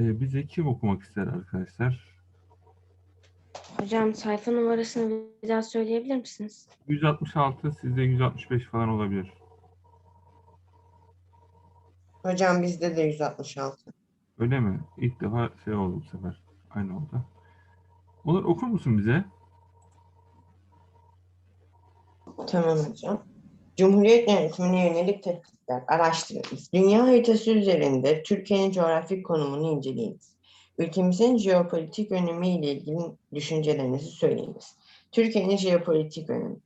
Ee, bize kim okumak ister arkadaşlar? Hocam sayfa numarasını bir daha söyleyebilir misiniz? 166 sizde 165 falan olabilir. Hocam bizde de 166. Öyle mi? İlk defa şey oldu bu sefer. Aynı oldu. Olur okur musun bize? Tamam hocam. Cumhuriyet yönetimine yönelik tehditler araştırınız. Dünya haritası üzerinde Türkiye'nin coğrafi konumunu inceleyiniz. Ülkemizin jeopolitik önemi ile ilgili düşüncelerinizi söyleyiniz. Türkiye'nin jeopolitik önemi.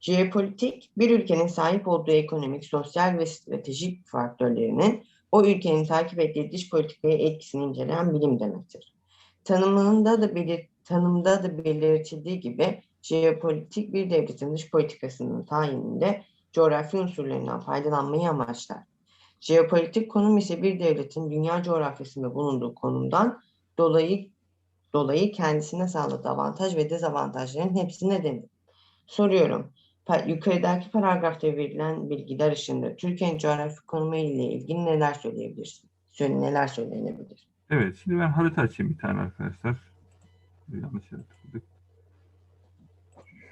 Jeopolitik, bir ülkenin sahip olduğu ekonomik, sosyal ve stratejik faktörlerinin o ülkenin takip ettiği dış politikaya etkisini inceleyen bilim demektir. Tanımında da belir tanımda da belirtildiği gibi jeopolitik bir devletin dış politikasının tayininde coğrafi unsurlarından faydalanmayı amaçlar. Jeopolitik konum ise bir devletin dünya coğrafyasında bulunduğu konumdan dolayı dolayı kendisine sağladığı avantaj ve dezavantajların hepsi nedendir. Soruyorum. Yukarıdaki paragrafta verilen bilgiler ışığında Türkiye'nin coğrafi konumu ile ilgili neler söyleyebilirsin? Söyle, neler söylenebilir? Evet. Şimdi ben harita açayım bir tane arkadaşlar. Yanlış yere tıkladık.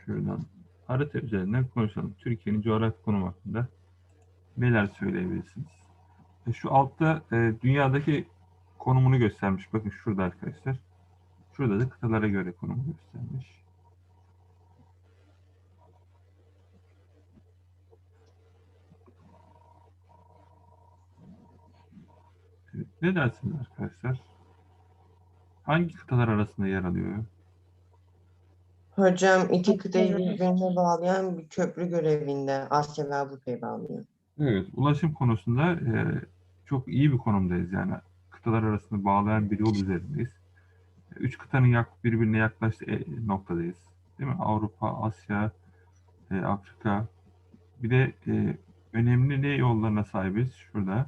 Şuradan harita üzerinden konuşalım. Türkiye'nin coğrafi konumu hakkında neler söyleyebilirsiniz? E, Şu altta e, dünyadaki konumunu göstermiş. Bakın şurada arkadaşlar. Şurada da kıtalara göre konumu göstermiş. Evet, Ne dersiniz arkadaşlar? Hangi kıtalar arasında yer alıyor? Hocam iki kıtayı birbirine bağlayan bir köprü görevinde Asya ve Avrupa'yı bağlıyor. Evet, ulaşım konusunda e, çok iyi bir konumdayız yani. Kıtalar arasında bağlayan bir yol üzerindeyiz. Üç kıtanın yak, birbirine yaklaştığı e, noktadayız. Değil mi? Avrupa, Asya, e, Afrika. Bir de e, önemli ne yollarına sahibiz? Şurada.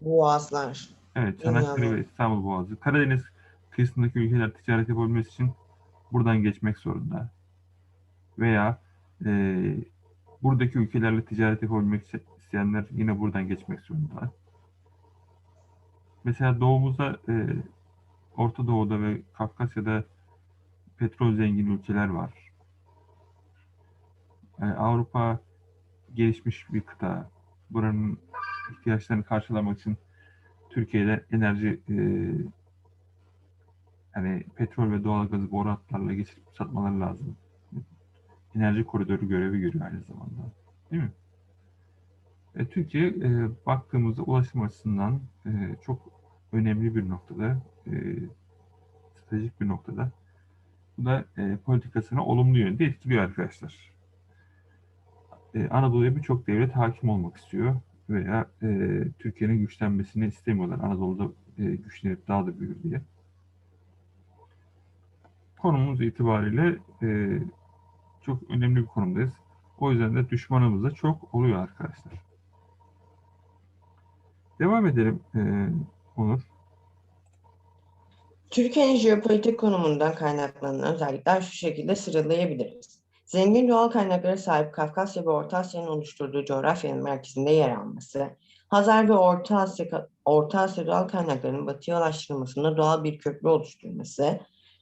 Boğazlar. Evet, Çanakkale ve İstanbul Boğazı. Karadeniz kıyısındaki ülkeler ticaret yapabilmesi için buradan geçmek zorunda. Veya e, buradaki ülkelerle ticaret yapabilmek iste- isteyenler yine buradan geçmek zorunda. Mesela doğumuzda e, Orta Doğu'da ve Kafkasya'da petrol zengin ülkeler var. E, Avrupa gelişmiş bir kıta. Buranın ihtiyaçlarını karşılamak için Türkiye'de enerji e, hani petrol ve doğalgazı boru hatlarla geçirip satmaları lazım. Enerji koridoru görevi görüyor aynı zamanda. Değil mi? E, Türkiye e, baktığımızda ulaşım açısından e, çok önemli bir noktada, e, stratejik bir noktada. Bu da e, politikasını olumlu yönde etkiliyor arkadaşlar. E, Anadolu'ya birçok devlet hakim olmak istiyor veya e, Türkiye'nin güçlenmesini istemiyorlar. Anadolu'da e, güçlenip daha da büyür diye. Konumumuz itibariyle e, çok önemli bir konumdayız. O yüzden de düşmanımız da çok oluyor arkadaşlar. Devam edelim e, Onur. Türkiye'nin jeopolitik konumundan kaynaklanan özellikler şu şekilde sıralayabiliriz. Zengin doğal kaynaklara sahip Kafkasya ve Orta Asya'nın oluşturduğu coğrafyanın merkezinde yer alması, Hazar ve Orta Asya, Orta Asya doğal kaynaklarının batıya ulaştırılmasında doğal bir köprü oluşturması,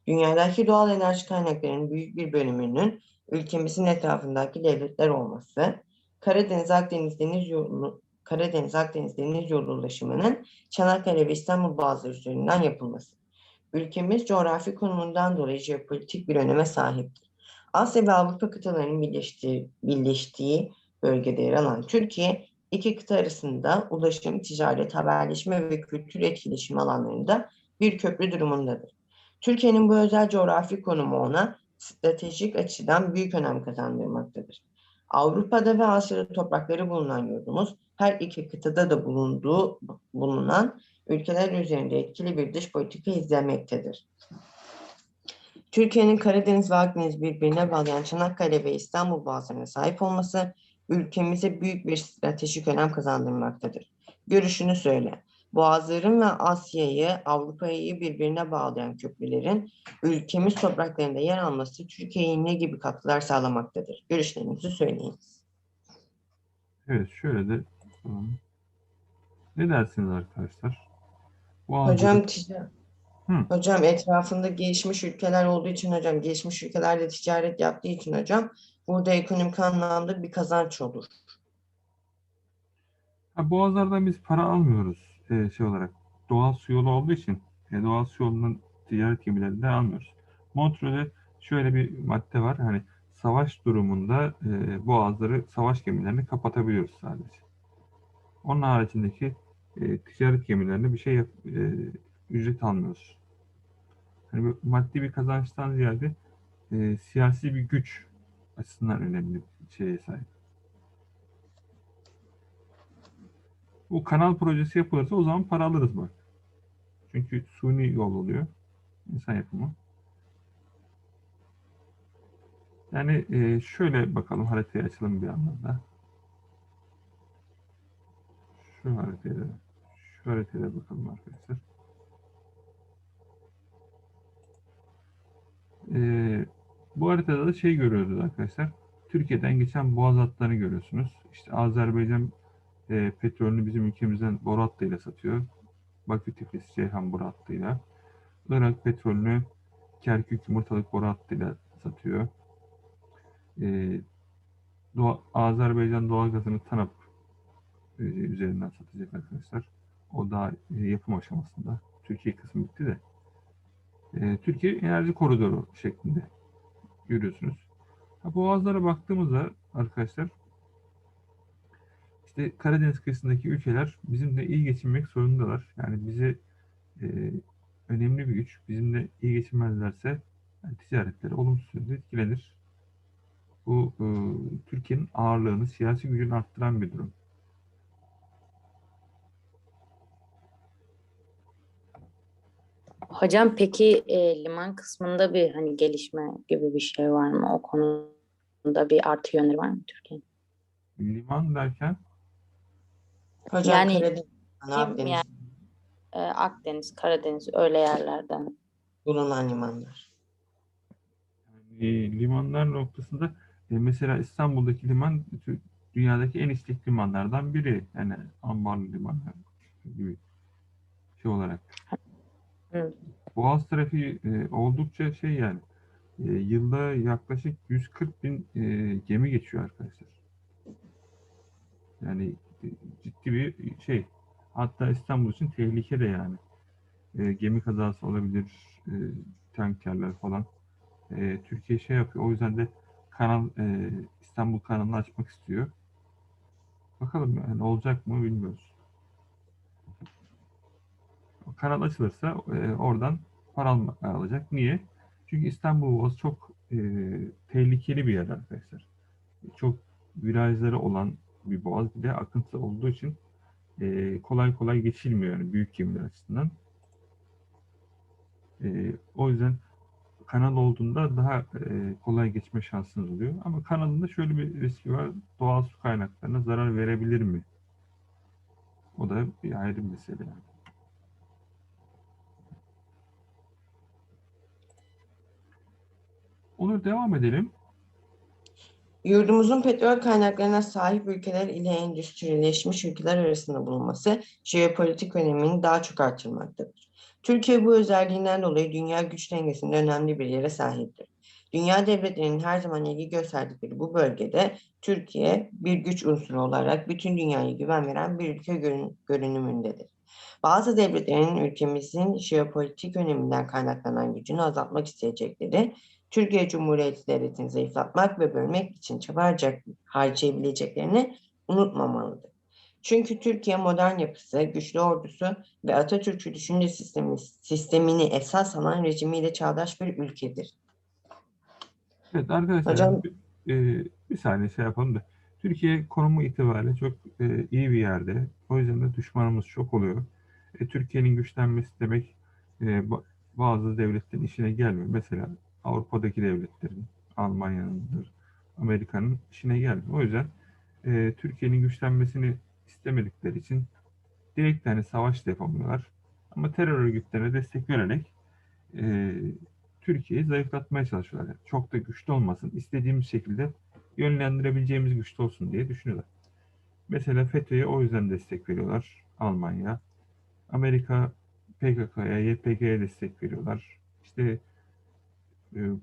dünyadaki doğal enerji kaynaklarının büyük bir bölümünün ülkemizin etrafındaki devletler olması, Karadeniz Akdeniz deniz yolu Karadeniz Akdeniz deniz yolu ulaşımının Çanakkale ve İstanbul Boğazları üzerinden yapılması. Ülkemiz coğrafi konumundan dolayı jeopolitik bir öneme sahiptir. Asya ve Avrupa kıtalarının birleştiği, birleştiği bölgede yer alan Türkiye, iki kıta arasında ulaşım, ticaret, haberleşme ve kültür etkileşimi alanlarında bir köprü durumundadır. Türkiye'nin bu özel coğrafi konumu ona stratejik açıdan büyük önem kazandırmaktadır. Avrupa'da ve Asya'da toprakları bulunan yurdumuz, her iki kıtada da bulunduğu bulunan ülkeler üzerinde etkili bir dış politika izlemektedir. Türkiye'nin Karadeniz ve Akdeniz birbirine bağlayan Çanakkale ve İstanbul boğazlarına sahip olması ülkemize büyük bir stratejik önem kazandırmaktadır. Görüşünü söyle. Boğazların ve Asya'yı, Avrupa'yı birbirine bağlayan köprülerin ülkemiz topraklarında yer alması Türkiye'ye ne gibi katkılar sağlamaktadır? Görüşlerinizi söyleyin. Evet şöyle de tamam. ne dersiniz arkadaşlar? Bu Hocam algıda- tica- Hocam etrafında gelişmiş ülkeler olduğu için hocam, gelişmiş ülkelerle ticaret yaptığı için hocam, burada ekonomik anlamda bir kazanç olur. Ha, boğazlardan biz para almıyoruz e, şey olarak. Doğal su yolu olduğu için e, doğal su yolundan ticaret gemilerinden almıyoruz. Montreux'de şöyle bir madde var. Hani savaş durumunda e, boğazları savaş gemilerini kapatabiliyoruz sadece. Onun haricindeki e, ticaret gemilerine bir şey yap, e, ücret almıyoruz. Hani maddi bir kazançtan ziyade e, siyasi bir güç açısından önemli bir şeye sahip. Bu kanal projesi yapılırsa o zaman para alırız bak. Çünkü suni yol oluyor. İnsan yapımı. Yani e, şöyle bakalım haritayı açalım bir anda da. Şu haritaya şu haritaya bakalım arkadaşlar. E, bu haritada da şey görüyoruz arkadaşlar. Türkiye'den geçen boğaz hatlarını görüyorsunuz. İşte Azerbaycan e, petrolünü bizim ülkemizden boru hattıyla satıyor. Bakü Tiflis Ceyhan boru hattıyla. Irak petrolünü Kerkük Yumurtalık boru hattıyla satıyor. E, Doğa- Azerbaycan doğalgazını TANAP e, üzerinden satacak arkadaşlar. O daha e, yapım aşamasında. Türkiye kısmı bitti de. E, Türkiye enerji koridoru şeklinde görüyorsunuz. Ha, Boğazlara baktığımızda arkadaşlar işte Karadeniz kıyısındaki ülkeler bizimle iyi geçinmek zorundalar. Yani bize e, önemli bir güç. Bizimle iyi geçinmezlerse yani ticaretleri olumsuz yönde etkilenir. Bu e, Türkiye'nin ağırlığını, siyasi gücünü arttıran bir durum. Hocam peki e, liman kısmında bir hani gelişme gibi bir şey var mı? O konuda bir artı yönleri var mı Türkiye'nin? Liman derken Hocam Yani Karadeniz, kim Akdeniz yani? E, Akdeniz, Karadeniz öyle yerlerden. bulunan limanlar. e, limanlar noktasında e, mesela İstanbul'daki liman dünyadaki en işlek limanlardan biri. Yani ambarlı liman gibi şey olarak. Hı. Boğaz trafiği e, oldukça şey yani e, yılda yaklaşık 140 bin e, gemi geçiyor arkadaşlar. Yani ciddi bir şey. Hatta İstanbul için tehlike de yani. E, gemi kazası olabilir, e, tankerler falan. E, Türkiye şey yapıyor. O yüzden de kanal e, İstanbul kanalını açmak istiyor. Bakalım yani olacak mı bilmiyoruz. Kanal açılırsa e, oradan para alacak. Niye? Çünkü İstanbul Boğazı çok e, tehlikeli bir yer arkadaşlar. Çok virajları olan bir boğaz bir de akıntı olduğu için e, kolay kolay geçilmiyor yani büyük gemiler açısından. E, o yüzden kanal olduğunda daha e, kolay geçme şansınız oluyor. Ama kanalında şöyle bir riski var. Doğal su kaynaklarına zarar verebilir mi? O da bir ayrı bir mesele yani. Olur devam edelim. Yurdumuzun petrol kaynaklarına sahip ülkeler ile endüstrileşmiş ülkeler arasında bulunması jeopolitik önemini daha çok artırmaktadır. Türkiye bu özelliğinden dolayı dünya güç dengesinde önemli bir yere sahiptir. Dünya devletlerinin her zaman ilgi gösterdikleri bu bölgede Türkiye bir güç unsuru olarak bütün dünyaya güven veren bir ülke görün- görünümündedir. Bazı devletlerin ülkemizin jeopolitik öneminden kaynaklanan gücünü azaltmak isteyecekleri Türkiye Cumhuriyeti Devleti'ni zayıflatmak ve bölmek için çaba harcayabileceklerini unutmamalıdır. Çünkü Türkiye modern yapısı, güçlü ordusu ve Atatürkçü düşünce sistemi, sistemini esas alan rejimiyle çağdaş bir ülkedir. Evet arkadaşlar Hocam- bir, e, bir saniye şey yapalım da. Türkiye konumu itibariyle çok e, iyi bir yerde. O yüzden de düşmanımız çok oluyor. E, Türkiye'nin güçlenmesi demek e, ba- bazı devletlerin işine gelmiyor. Mesela Avrupa'daki devletlerin, Almanya'nındır, Amerika'nın işine gelmiyor. O yüzden e, Türkiye'nin güçlenmesini istemedikleri için direkt hani savaş da yapamıyorlar. Ama terör örgütlerine destek vererek e, Türkiye'yi zayıflatmaya çalışıyorlar. Yani çok da güçlü olmasın, istediğimiz şekilde yönlendirebileceğimiz güçlü olsun diye düşünüyorlar. Mesela FETÖ'ye o yüzden destek veriyorlar Almanya. Amerika PKK'ya, YPG'ye destek veriyorlar. İşte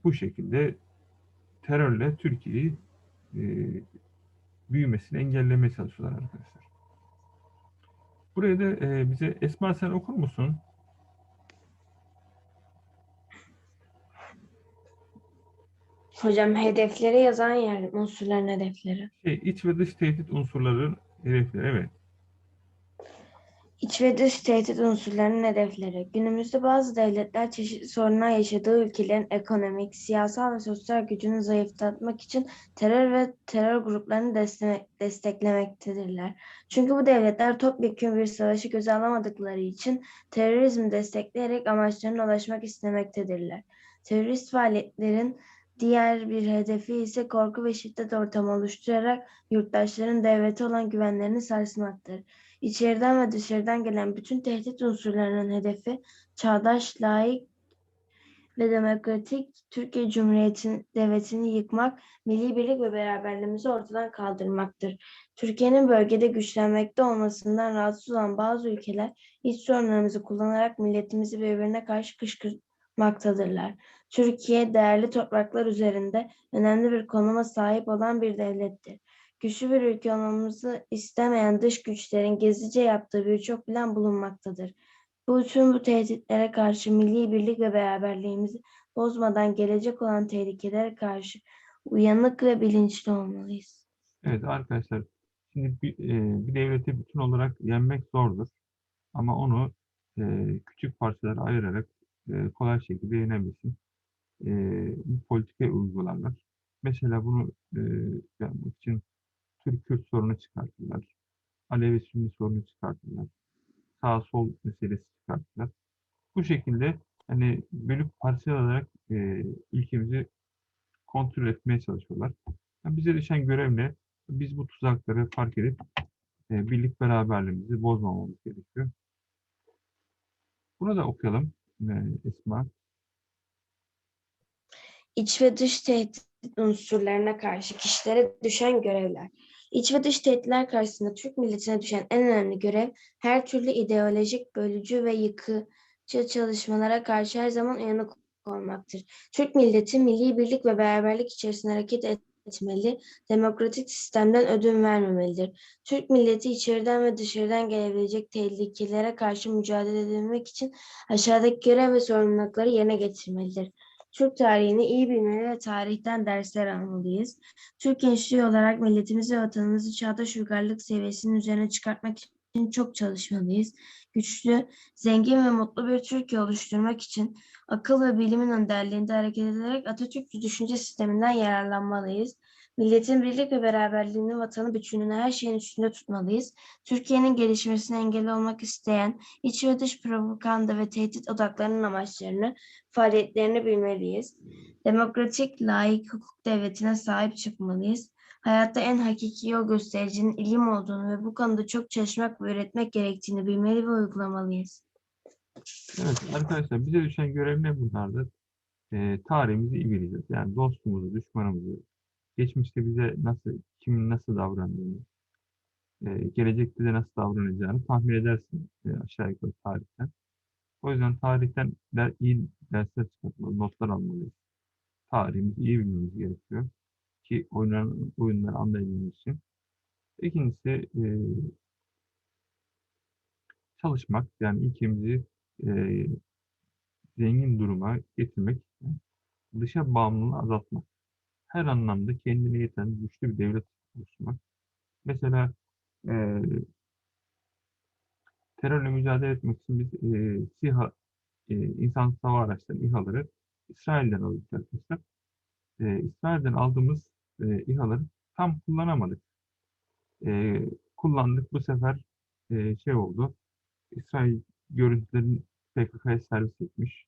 bu şekilde terörle Türkiye'yi e, büyümesini engellemeye çalışıyorlar arkadaşlar. Buraya da e, bize Esma sen okur musun? Hocam hedefleri yazan yer, unsurların hedefleri. Şey, iç ve dış tehdit unsurları hedefleri evet. İç ve dış tehdit unsurlarının hedefleri. Günümüzde bazı devletler çeşitli sorunlar yaşadığı ülkelerin ekonomik, siyasal ve sosyal gücünü zayıflatmak için terör ve terör gruplarını destek, desteklemektedirler. Çünkü bu devletler topyekun bir savaşı göze alamadıkları için terörizmi destekleyerek amaçlarına ulaşmak istemektedirler. Terörist faaliyetlerin diğer bir hedefi ise korku ve şiddet ortamı oluşturarak yurttaşların devlete olan güvenlerini sarsmaktır. İçeriden ve dışarıdan gelen bütün tehdit unsurlarının hedefi çağdaş, layık ve demokratik Türkiye Cumhuriyeti Devleti'ni yıkmak, milli birlik ve beraberliğimizi ortadan kaldırmaktır. Türkiye'nin bölgede güçlenmekte olmasından rahatsız olan bazı ülkeler iç sorunlarımızı kullanarak milletimizi birbirine karşı kışkırtmaktadırlar. Türkiye değerli topraklar üzerinde önemli bir konuma sahip olan bir devlettir. Güçlü bir ülke olmamızı istemeyen dış güçlerin gezice yaptığı birçok plan bulunmaktadır. Bu tüm bu tehditlere karşı milli birlik ve beraberliğimizi bozmadan gelecek olan tehlikelere karşı uyanık ve bilinçli olmalıyız. Evet arkadaşlar, şimdi bir, e, bir devleti bütün olarak yenmek zordur. Ama onu e, küçük parçalara ayırarak e, kolay şekilde yenebilsin. E, bu politikayı uygularlar. Mesela bunu e, yapmak için Türk-Kürt sorunu çıkartırlar. Alevi-Sünni sorunu çıkartırlar. Sağ-sol meselesi çıkartırlar. Bu şekilde hani bölüp parçalayarak e, ülkemizi kontrol etmeye çalışıyorlar. Yani bize düşen görev ne? Biz bu tuzakları fark edip e, birlik beraberliğimizi bozmamamız gerekiyor. Bunu da okuyalım e, Esma. İç ve dış tehdit unsurlarına karşı kişilere düşen görevler. İç ve dış tehditler karşısında Türk milletine düşen en önemli görev her türlü ideolojik, bölücü ve yıkıcı çalışmalara karşı her zaman uyanık olmaktır. Türk milleti milli birlik ve beraberlik içerisinde hareket etmeli, demokratik sistemden ödün vermemelidir. Türk milleti içeriden ve dışarıdan gelebilecek tehlikelere karşı mücadele edebilmek için aşağıdaki görev ve sorumlulukları yerine getirmelidir. Türk tarihini iyi bilmeli ve tarihten dersler almalıyız. Türk gençliği olarak milletimizi ve vatanımızı çağdaş uygarlık seviyesinin üzerine çıkartmak için çok çalışmalıyız. Güçlü, zengin ve mutlu bir Türkiye oluşturmak için akıl ve bilimin önderliğinde hareket ederek Atatürkçü düşünce sisteminden yararlanmalıyız. Milletin birlik ve beraberliğini, vatanı bütünlüğünü her şeyin üstünde tutmalıyız. Türkiye'nin gelişmesine engel olmak isteyen iç ve dış propaganda ve tehdit odaklarının amaçlarını, faaliyetlerini bilmeliyiz. Demokratik, layık hukuk devletine sahip çıkmalıyız. Hayatta en hakiki yol göstericinin ilim olduğunu ve bu konuda çok çalışmak ve öğretmek gerektiğini bilmeli ve uygulamalıyız. Evet arkadaşlar bize düşen görev ne bunlardır? E, tarihimizi iyi bileceğiz. Yani dostumuzu, düşmanımızı, geçmişte bize nasıl, kimin nasıl davrandığını, e, gelecekte de nasıl davranacağını tahmin edersin e, aşağı yukarı tarihten. O yüzden tarihten der, iyi dersler çıkartmalı, notlar almalıyız. Tarihimizi iyi bilmemiz gerekiyor ki oynanan oyunları anlayabilmemiz için. İkincisi e, çalışmak yani ülkemizi e, zengin duruma getirmek, dışa bağımlılığı azaltmak. Her anlamda kendine yeten güçlü bir devlet oluşturmak. Mesela e, terörle mücadele etmek için biz e, SİHA, e, insan hava araçları, İHA'ları İsrail'den aldık arkadaşlar. E, İsrail'den aldığımız e, İHA'ları tam kullanamadık. E, kullandık bu sefer e, şey oldu. İsrail görüntülerin PKK'ya servis etmiş.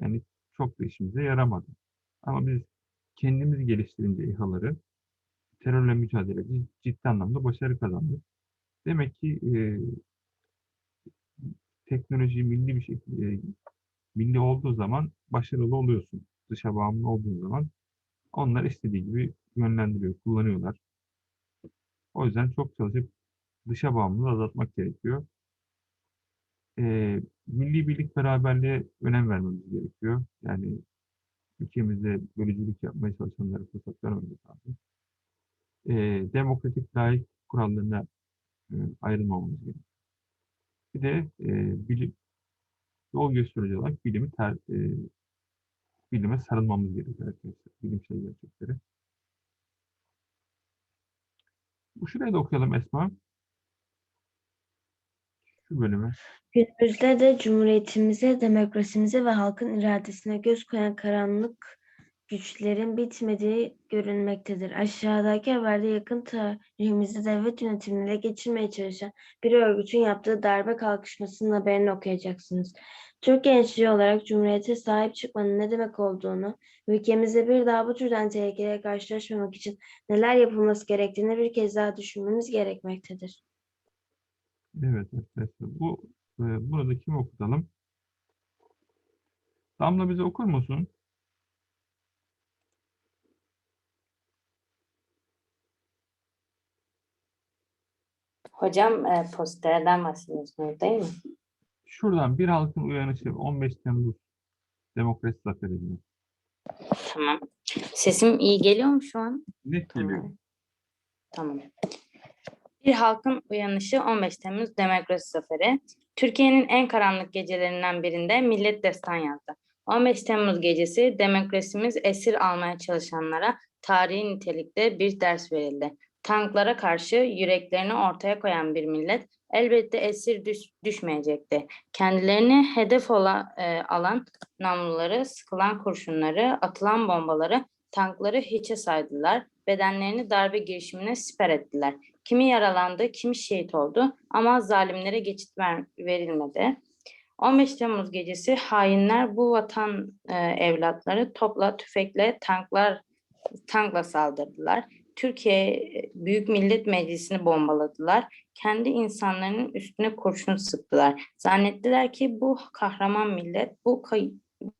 Yani çok da işimize yaramadı. Ama biz kendimiz geliştirince İHA'ları terörle mücadelede ciddi anlamda başarı kazandık. Demek ki e, teknoloji milli bir şekilde milli olduğu zaman başarılı oluyorsun. Dışa bağımlı olduğun zaman onlar istediği gibi yönlendiriyor, kullanıyorlar. O yüzden çok çalışıp dışa bağımlılığı azaltmak gerekiyor. e, milli birlik beraberliğe önem vermemiz gerekiyor. Yani ülkemizde bölücülük yapmaya çalışanlara fırsat vermemiz lazım. E, demokratik layık kurallarına e, ayrılmamamız gerekiyor. Bir de e, bilim, yol gösterici olarak bilimi ter, e, bilime sarılmamız gerekiyor arkadaşlar. Bilimsel gerçekleri. Bu şurayı da okuyalım Esma. Şu bölümü. Günümüzde de cumhuriyetimize, demokrasimize ve halkın iradesine göz koyan karanlık güçlerin bitmediği görünmektedir. Aşağıdaki haberde yakın tarihimizde devlet yönetimini ele geçirmeye çalışan bir örgütün yaptığı darbe kalkışmasının haberini okuyacaksınız. Türk gençliği olarak Cumhuriyete sahip çıkmanın ne demek olduğunu, ülkemizde bir daha bu türden tehlikeyle karşılaşmamak için neler yapılması gerektiğini bir kez daha düşünmemiz gerekmektedir. Evet arkadaşlar. Bu e, burada kimi okutalım? Damla bize okur musun? Hocam e, posterden bahsediyorsunuz değil mi? Şuradan bir halkın uyanışı 15 Temmuz demokrasi zaferi diyor. Tamam. Sesim iyi geliyor mu şu an? Net geliyor. Tamam. Tamam. Bir halkın uyanışı 15 Temmuz Demokrasi Zaferi. Türkiye'nin en karanlık gecelerinden birinde millet destan yazdı. 15 Temmuz gecesi demokrasimiz esir almaya çalışanlara tarihi nitelikte bir ders verildi. Tanklara karşı yüreklerini ortaya koyan bir millet elbette esir düş- düşmeyecekti. Kendilerini hedef ola, e, alan namluları, sıkılan kurşunları, atılan bombaları, tankları hiçe saydılar. Bedenlerini darbe girişimine siper ettiler. Kimi yaralandı, kimi şehit oldu ama zalimlere geçit ver- verilmedi. 15 Temmuz gecesi hainler bu vatan e, evlatları topla, tüfekle, tanklar tankla saldırdılar. Türkiye e, Büyük Millet Meclisi'ni bombaladılar. Kendi insanlarının üstüne kurşun sıktılar. Zannettiler ki bu kahraman millet bu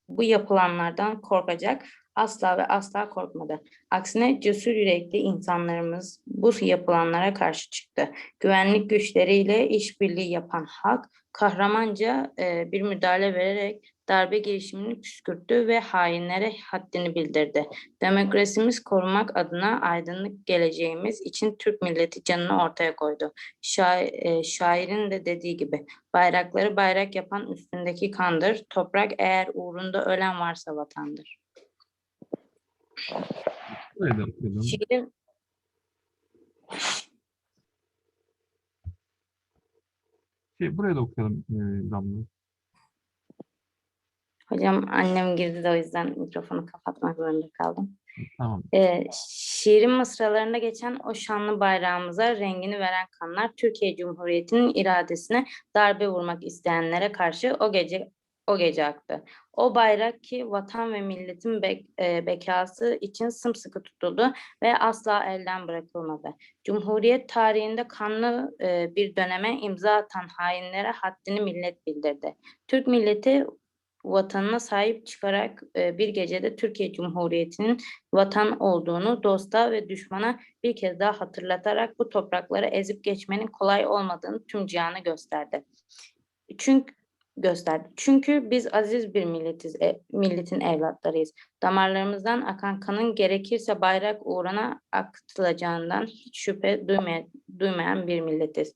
bu yapılanlardan korkacak. Asla ve asla korkmadı. Aksine cesur yürekli insanlarımız bu yapılanlara karşı çıktı. Güvenlik güçleriyle işbirliği yapan halk kahramanca e, bir müdahale vererek darbe girişimini püskürttü ve hainlere haddini bildirdi. Demokrasimiz korumak adına aydınlık geleceğimiz için Türk milleti canını ortaya koydu. E, şairin de dediği gibi bayrakları bayrak yapan üstündeki kandır. Toprak eğer uğrunda ölen varsa vatandır. Burayı da okuyalım. Şiirin Şey, burayı da okuyalım e, Damla. Hocam annem girdi de o yüzden mikrofonu kapatmak zorunda kaldım. Tamam. Ee, şiirin mısralarında geçen o şanlı bayrağımıza rengini veren kanlar Türkiye Cumhuriyeti'nin iradesine darbe vurmak isteyenlere karşı o gece o gece aktı. O bayrak ki vatan ve milletin bek, e, bekası için sımsıkı tutuldu ve asla elden bırakılmadı. Cumhuriyet tarihinde kanlı e, bir döneme imza atan hainlere haddini millet bildirdi. Türk milleti vatanına sahip çıkarak e, bir gecede Türkiye Cumhuriyeti'nin vatan olduğunu dosta ve düşmana bir kez daha hatırlatarak bu toprakları ezip geçmenin kolay olmadığını tüm cihana gösterdi. Çünkü gösterdi. Çünkü biz aziz bir milletiz, e, milletin evlatlarıyız. Damarlarımızdan akan kanın gerekirse bayrak uğruna akıtılacağından hiç şüphe duymaya, duymayan bir milletiz.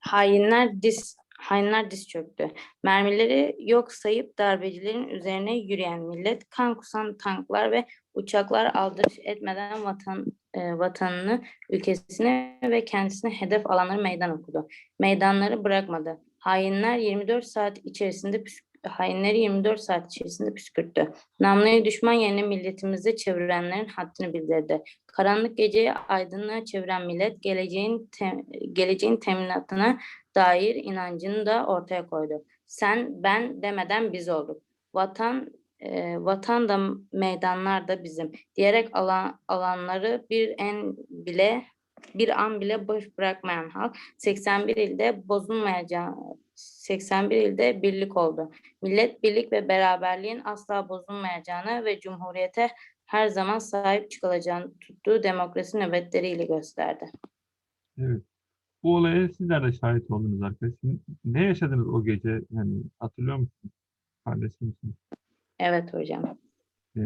Hainler diz hainler diz çöktü. Mermileri yok sayıp darbecilerin üzerine yürüyen millet, kan kusan tanklar ve uçaklar aldırış etmeden vatan e, vatanını, ülkesine ve kendisine hedef alanları meydan okudu. Meydanları bırakmadı. Hainler 24 saat içerisinde hainleri 24 saat içerisinde püskürttü. Namluyu düşman yerine milletimize çevirenlerin haddini bildirdi. Karanlık geceyi aydınlığa çeviren millet geleceğin te- geleceğin teminatına dair inancını da ortaya koydu. Sen ben demeden biz olduk. Vatan e, vatan da meydanlar da bizim diyerek alan, alanları bir en bile bir an bile boş bırakmayan halk 81 ilde bozulmayacağı 81 ilde birlik oldu. Millet birlik ve beraberliğin asla bozulmayacağını ve cumhuriyete her zaman sahip çıkılacağını tuttuğu demokrasi nöbetleriyle gösterdi. Evet. Bu olaya sizler de şahit oldunuz arkadaşlar. Ne yaşadınız o gece? Yani hatırlıyor musunuz? Paylaşır mısınız? Evet hocam. Ee,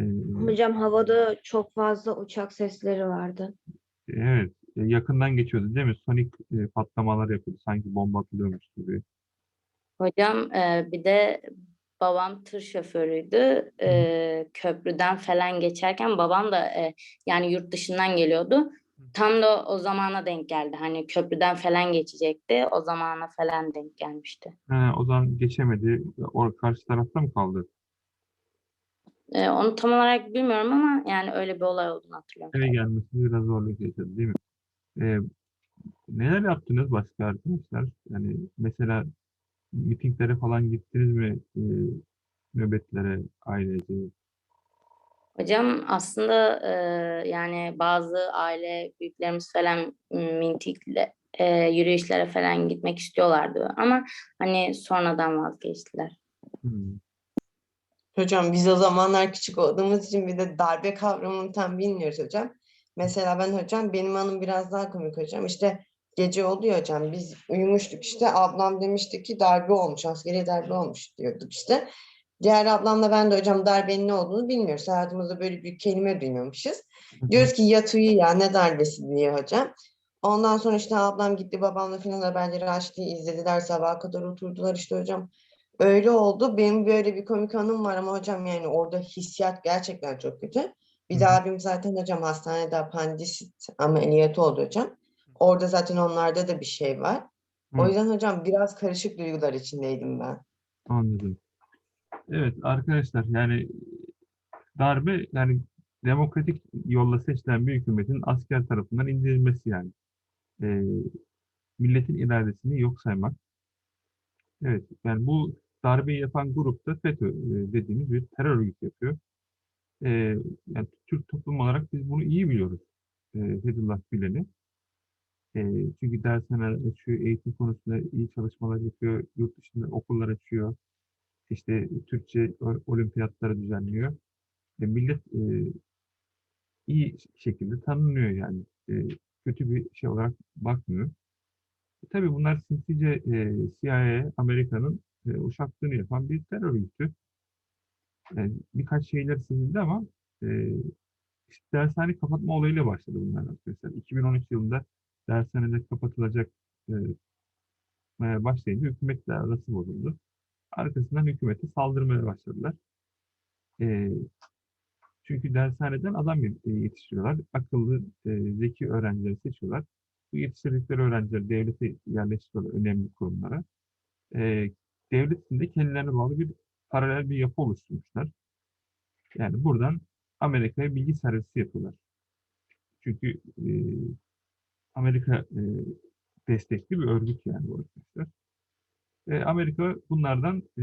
Hocam havada çok fazla uçak sesleri vardı. evet. E, Yakından geçiyordu değil mi? Sonik e, patlamalar yapıyordu. Sanki bomba atılıyormuş gibi. Hocam e, bir de babam tır şoförüydü. E, köprüden falan geçerken babam da e, yani yurt dışından geliyordu. Tam da o zamana denk geldi. Hani köprüden falan geçecekti. O zamana falan denk gelmişti. Ha, o zaman geçemedi. O karşı tarafta mı kaldı? E, onu tam olarak bilmiyorum ama yani öyle bir olay olduğunu hatırlıyorum. Eve gelmesi biraz zorluk yaşadı değil mi? Ee, neler yaptınız başka arkadaşlar? Yani mesela mitinglere falan gittiniz mi? Ee, nöbetlere, ailece? Hocam aslında e, yani bazı aile büyüklerimiz falan m, mintikle e, yürüyüşlere falan gitmek istiyorlardı ama hani sonradan vazgeçtiler. Hmm. Hocam biz o zamanlar küçük olduğumuz için bir de darbe kavramını tam bilmiyoruz hocam. Mesela ben hocam benim anım biraz daha komik hocam. İşte gece oluyor hocam biz uyumuştuk işte ablam demişti ki darbe olmuş askeri darbe olmuş diyorduk işte. Diğer ablamla ben de hocam darbenin ne olduğunu bilmiyoruz. Hayatımızda böyle bir kelime duymamışız. Diyoruz ki yat uyu ya ne darbesi diye hocam. Ondan sonra işte ablam gitti babamla falan haberleri açtı izlediler sabaha kadar oturdular işte hocam. Öyle oldu. Benim böyle bir komik anım var ama hocam yani orada hissiyat gerçekten çok kötü. Bir de abim zaten hocam hastanede apandisit ameliyatı oldu hocam. Orada zaten onlarda da bir şey var. O yüzden hocam biraz karışık duygular içindeydim ben. Anladım. Evet arkadaşlar yani darbe yani demokratik yolla seçilen bir hükümetin asker tarafından indirilmesi yani. Ee, milletin iradesini yok saymak. Evet yani bu darbeyi yapan grup da FETÖ e, dediğimiz bir terör örgütü yapıyor. Ee, yani Türk toplum olarak biz bunu iyi biliyoruz. E, Fethullah Gülen'i. Ee, çünkü dershaneler açıyor, eğitim konusunda iyi çalışmalar yapıyor, yurt dışında okullar açıyor. işte Türkçe olimpiyatları düzenliyor. E, millet e, iyi şekilde tanınıyor yani. E, kötü bir şey olarak bakmıyor. E, tabii bunlar sinsice e, CIA, Amerika'nın e, uşaklığını yapan bir terör örgütü. Yani birkaç şeyler sezildi ama e, işte dershane kapatma olayıyla başladı bunlar arkadaşlar. 2013 yılında dershanede kapatılacak e, e, başlayınca hükümetle arası bozuldu. Arkasından hükümete saldırmaya başladılar. E, çünkü dershaneden adam e, yetiştiriyorlar. Akıllı, e, zeki öğrencileri seçiyorlar. Bu yetiştirdikleri öğrencileri devlete yerleştiriyorlar önemli kurumlara. E, devletin de kendilerine bağlı bir paralel bir yapı oluşturmuşlar. Yani buradan Amerika'ya bilgi servisi yapıyorlar. Çünkü e, Amerika e, destekli bir örgüt yani bu arkadaşlar. E, Amerika bunlardan e,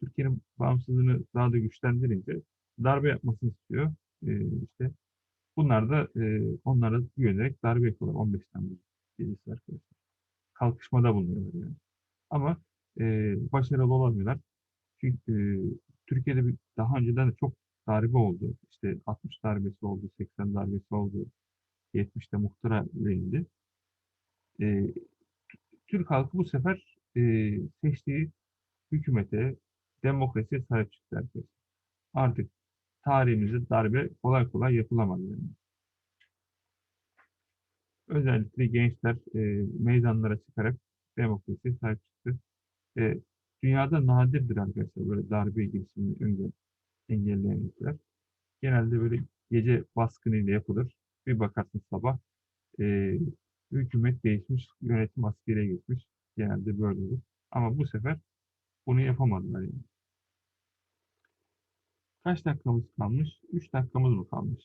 Türkiye'nin bağımsızlığını daha da güçlendirince darbe yapmasını istiyor. E, işte bunlar da e, onlara güvenerek darbe yapıyorlar 15 Temmuz gecesi arkadaşlar. Kalkışmada bulunuyorlar yani. Ama e, başarılı olamıyorlar. Çünkü e, Türkiye'de bir, daha önceden de çok darbe oldu. İşte 60 darbesi oldu, 80 darbesi oldu, 70'te muhtıra verildi. E, Türk halkı bu sefer e, seçtiği hükümete, demokrasiye sahip çıktı arkadaşlar. Artık tarihimizde darbe kolay kolay yapılamaz yani. Özellikle gençler e, meydanlara çıkarak demokrasiye sahip çıktı. E, dünyada nadirdir arkadaşlar böyle darbe girişimini önce engelleyen ülkeler. Genelde böyle gece baskınıyla yapılır. Bir bakarsın sabah e, hükümet değişmiş, yönetim askeriye geçmiş. Genelde böyle olur. Ama bu sefer bunu yapamadılar yani. Kaç dakikamız kalmış? 3 dakikamız mı kalmış?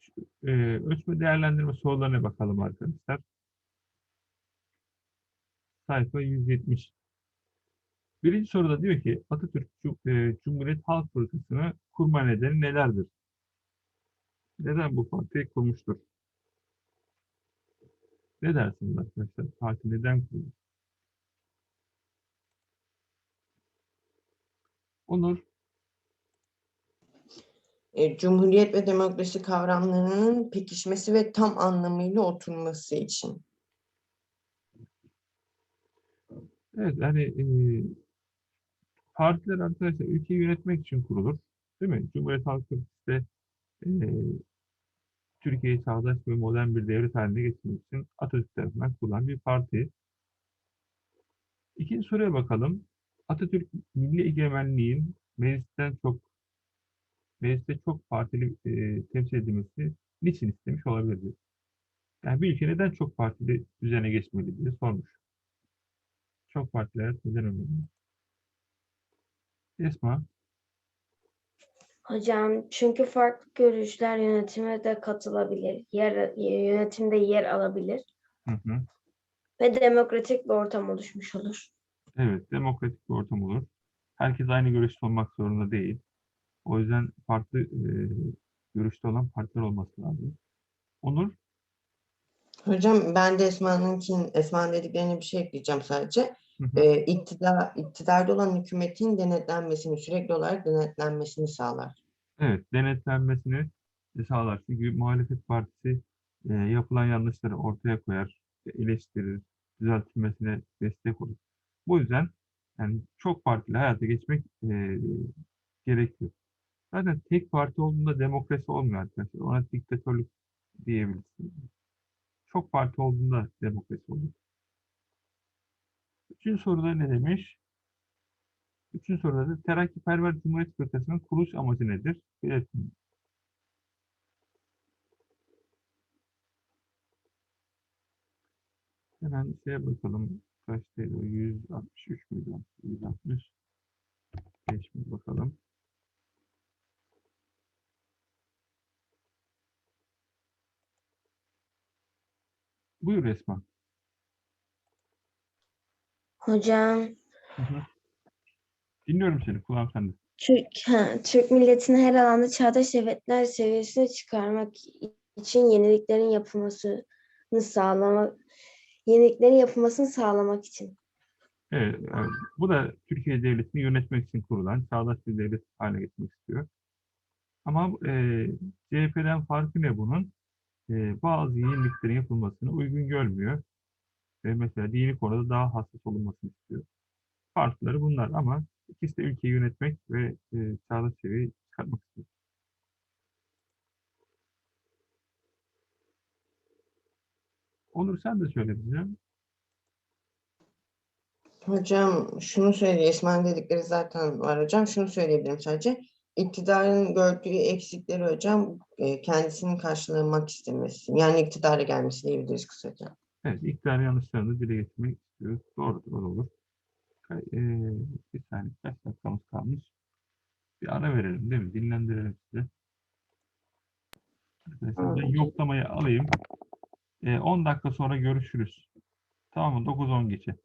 Şu, e, ölçme değerlendirme sorularına bakalım arkadaşlar. Sayfa 170. Birinci soruda diyor ki Atatürk e, Cumhuriyet Halk Fırkası'nı kurma nedeni nelerdir? Neden bu partiyi kurmuştur? Ne dersiniz arkadaşlar? Parti neden kuruldu? Onur, e, cumhuriyet ve demokrasi kavramlarının pekişmesi ve tam anlamıyla oturması için. Evet yani e, partiler arkadaşlar ülkeyi yönetmek için kurulur. Değil mi? Cumhuriyet Halk Partisi e, Türkiye'yi çağdaş ve modern bir devlet haline getirmek için Atatürk tarafından kurulan bir parti. İkinci soruya bakalım. Atatürk milli egemenliğin meclisten çok mecliste çok partili e, temsil edilmesi niçin istemiş olabilir? Yani bir ülke neden çok partili düzene geçmeli diye sormuş. Çok hayat neden önemli? Esma, Hocam çünkü farklı görüşler yönetime de katılabilir. Yer, yönetimde yer alabilir. hı hı. Ve demokratik bir ortam oluşmuş olur. Evet, demokratik bir ortam olur. Herkes aynı görüşte olmak zorunda değil. O yüzden farklı e, görüşte olan partiler olması lazım. Onur, Hocam ben de Esma'nınkin, Esma'nın dediklerine bir şey ekleyeceğim sadece. Hı hı. E, iktidar, iktidarda olan hükümetin denetlenmesini, sürekli olarak denetlenmesini sağlar. evet, denetlenmesini sağlar. Çünkü muhalefet partisi e, yapılan yanlışları ortaya koyar, eleştirir, düzeltilmesine destek olur. Bu yüzden yani çok partili hayata geçmek e, gerekiyor. Zaten tek parti olduğunda demokrasi olmuyor arkadaşlar. Ona diktatörlük diyebilirsiniz. Çok parti olduğunda demokrasi olur. Üçüncü soruda ne demiş? Üçüncü soruda da Terakkiperver Cumhuriyet Fırkası'nın kuruluş amacı nedir? Belirtin. Hemen şeye bakalım. Kaçtaydı o? 163 müydü? 160. 5 mi bakalım. Buyur Esma. Hocam Hı hı. Dinliyorum seni. Kulağım sende. Türk, ha, Türk milletini her alanda çağdaş devletler seviyesine çıkarmak için yeniliklerin yapılmasını sağlamak, yeniliklerin yapılmasını sağlamak için. Evet, evet. Bu da Türkiye Devleti'ni yönetmek için kurulan çağdaş bir devlet haline getirmek istiyor. Ama e, CHP'den farkı ne bunun? E, bazı yeniliklerin yapılmasını uygun görmüyor. Ve mesela dini konuda daha hassas olunmasını istiyor. Farkları bunlar ama ikisi de ülkeyi yönetmek ve e, çağdaş seviyeye çıkartmak istiyor. Olur sen de söyle bize. Hocam şunu söyleyeyim, Esma'nın dedikleri zaten var hocam. Şunu söyleyebilirim sadece. İktidarın gördüğü eksikleri hocam e, kendisinin karşılamak istemesi. Yani iktidara gelmesi diyebiliriz kısaca. Evet, iktidar yanlışlarını dile getirmek istiyoruz. Doğrudur, o olur. Eee, bir saniye, kaç dakikamız kalmış? Bir ara verelim değil mi? Dinlendirelim size. Arkadaşlar ben yoklamayı alayım. Eee, 10 dakika sonra görüşürüz. Tamam mı? 9-10 geçe.